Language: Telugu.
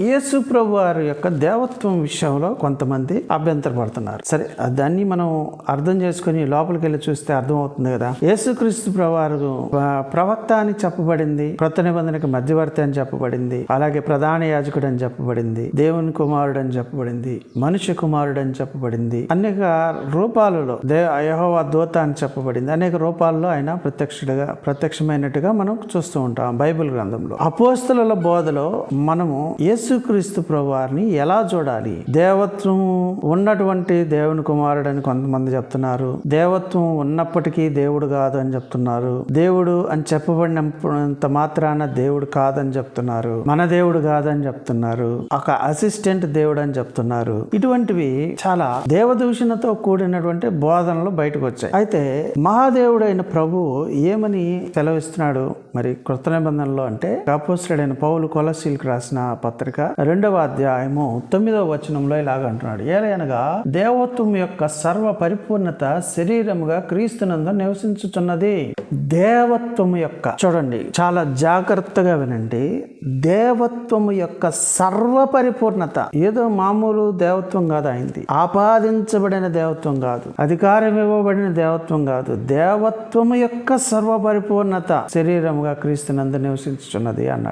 యేసు ప్రభు వారి యొక్క దేవత్వం విషయంలో కొంతమంది అభ్యంతరపడుతున్నారు. సరే దాన్ని మనం అర్థం చేసుకుని లోపలికి వెళ్ళి చూస్తే అర్థం అవుతుంది కదా యేసుక్రీస్తు ప్రభువారు ప్రవక్త అని చెప్పబడింది క్రొత్త నిబంధనకి మధ్యవర్తి అని చెప్పబడింది అలాగే ప్రధాన యాజకుడు అని చెప్పబడింది దేవుని కుమారుడు అని చెప్పబడింది మనుష్య కుమారుడు అని చెప్పబడింది అనేక రూపాలలో దే యెహోవా దూత అని చెప్పబడింది అనేక రూపాల్లో ఆయన ప్రత్యక్షుడిగా ప్రత్యక్షమైనట్టుగా మనం చూస్తూ ఉంటాం బైబిల్ గ్రంథంలో. అపోస్తుల బోధలో మనము యేసుక్రీస్తు ప్రభువారిని ఎలా చూడాలి? దేవత్వం ఉన్నటువంటి దేవుని కుమారుడు అని కొంతమంది చెప్తున్నారు. దేవత్వం ఉన్నప్పటికీ దేవుడు కాదు అని చెప్తున్నారు. దేవుడు అని చెప్పబడినంత మాత్రాన దేవుడు కాదని చెప్తున్నారు. మన దేవుడు కాదని చెప్తున్నారు. ఒక అసిస్టెంట్ దేవుడు అని చెప్తున్నారు. ఇటువంటివి చాలా దేవదూషణతో కూడినటువంటి బోధనలు బయటకు వచ్చాయి అయితే మహాదేవుడైన ప్రభు ఏమని సెలవిస్తున్నాడు? మరి కృత నిబంధనలో అంటే అపోస్తుడైన పౌలు కొలసీలకు రాసిన పత్రిక రెండవ అధ్యాయము తొమ్మిదవ వచనంలో ఇలాగ అంటున్నాడు. ఏలయనగా దేవత్వం యొక్క సర్వ పరిపూర్ణత శరీరముగా క్రీస్తునందు నివసించుచున్నది. దేవత్వము యొక్క చూడండి చాలా జాగ్రత్తగా వినండి. దేవత్వము యొక్క సర్వ పరిపూర్ణత ఏదో మామూలు దేవత్వం కాదు అయింది. ఆపాదించబడిన దేవత్వం కాదు. అధికారం ఇవ్వబడిన దేవత్వం కాదు. దేవత్వము యొక్క సర్వ పరిపూర్ణత శరీరముగా క్రీస్తునందు నివసించుచున్నది అన్నాడు.